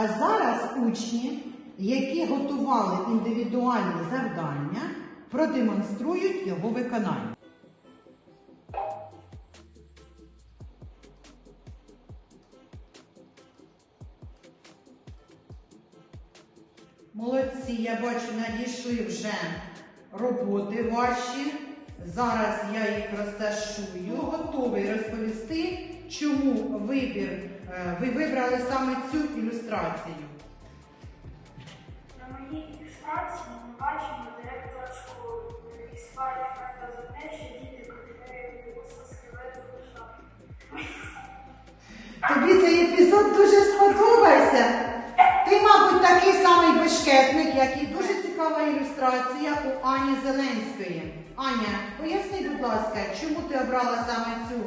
А зараз учні, які готували індивідуальні завдання, продемонструють його виконання. Молодці, я бачу, надійшли вже роботи ваші. Зараз я їх розташую. Готовий розповісти, чому вибір, е, ви вибрали саме цю ілюстрацію. На моїй ілюстрації ми бачимо директора школи, який сварить факта за те, що діти його скелету Тобі цей епізод дуже сподобався. Ти, мабуть, такий самий бешкетник, як і цікава ілюстрація у Ані Зеленської. Аня, поясни, будь ласка, чому ти обрала саме цю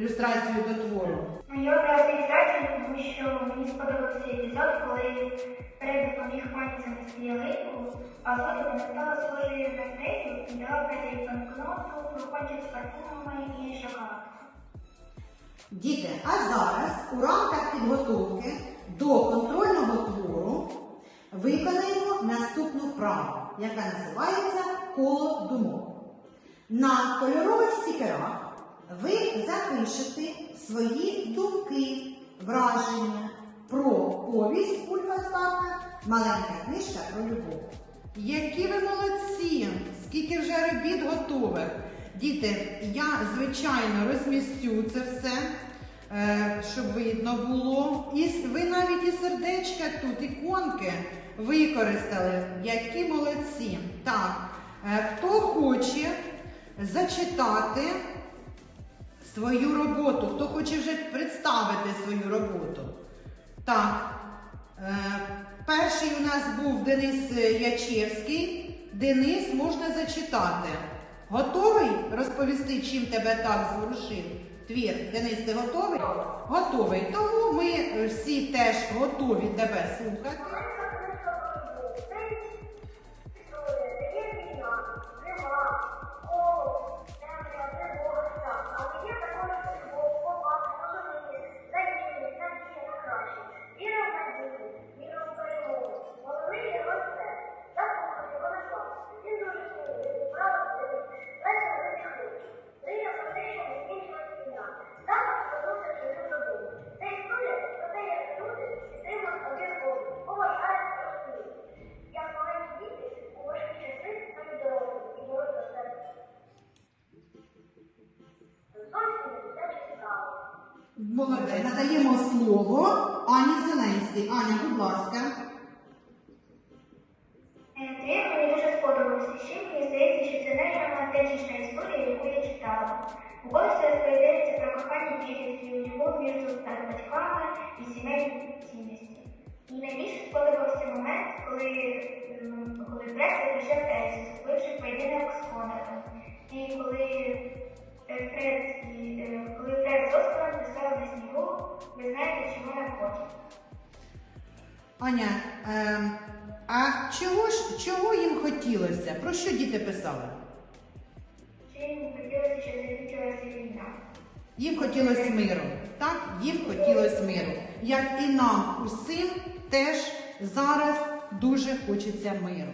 ілюстрацію до твору? Ну, я обрав ілюстрацію, тому що мені сподобався епізод, коли Фредді поміг пані занести ялинку, а згодом вона стала схожою на Фредді і дала Фредді банкноту, флакончик з парфумами і шоколад. Діти, а зараз у рамках підготовки до вправу, яка називається коло думок. На кольорових стікерах ви запишете свої думки, враження про повість Ульфа «Маленька книжка про любов. Які ви молодці! Скільки вже робіт готових! Діти, я, звичайно, розмістю це все, щоб видно було. І ви навіть і сердечка тут, іконки використали. Які молодці! Так, е, хто хоче зачитати свою роботу, хто хоче вже представити свою роботу? Так, е, перший у нас був Денис Ячевський. Денис можна зачитати. Готовий розповісти, чим тебе так зворушив? Твір, Денис, ти готовий? Готовий. Тому ми всі теж готові тебе слухати. Молодець. Надаємо слово Ані Зеленській. Аня, будь ласка. Твір мені дуже сподобався. Ще мені здається, що це найромантичніша історія, яку я читала. У повісті розповідається про кохання дітей, любов між батьками і сімейні цінності. І найбільше сподобався момент, коли, коли Фред захищав Ельзу, Аня, е, а чого ж чого їм хотілося? Про що діти писали? Їм хотілося, війна? Їм хотілося миру. Так, їм хотілося миру. Як і нам усім теж зараз дуже хочеться миру.